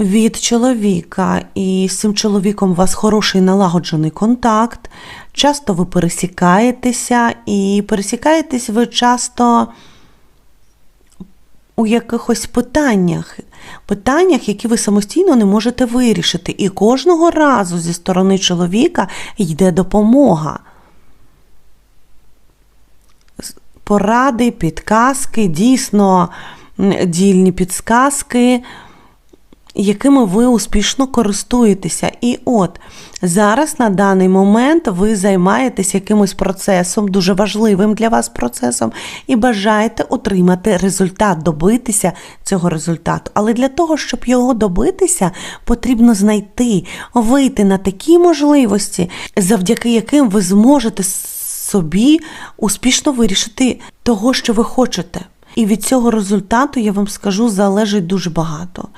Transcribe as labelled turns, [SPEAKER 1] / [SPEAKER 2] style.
[SPEAKER 1] від чоловіка, і з цим чоловіком у вас хороший налагоджений контакт. Часто ви пересікаєтеся, і пересікаєтесь ви часто у якихось питаннях, питаннях, які ви самостійно не можете вирішити. І кожного разу зі сторони чоловіка йде допомога. Поради, підказки, дійсно дільні підсказки, якими ви успішно користуєтеся. І от зараз на даний момент ви займаєтесь якимось процесом, дуже важливим для вас процесом, і бажаєте отримати результат, добитися цього результату. Але для того, щоб його добитися, потрібно знайти, вийти на такі можливості, завдяки яким ви зможете собі успішно вирішити того, що ви хочете. І від цього результату, я вам скажу, залежить дуже багато.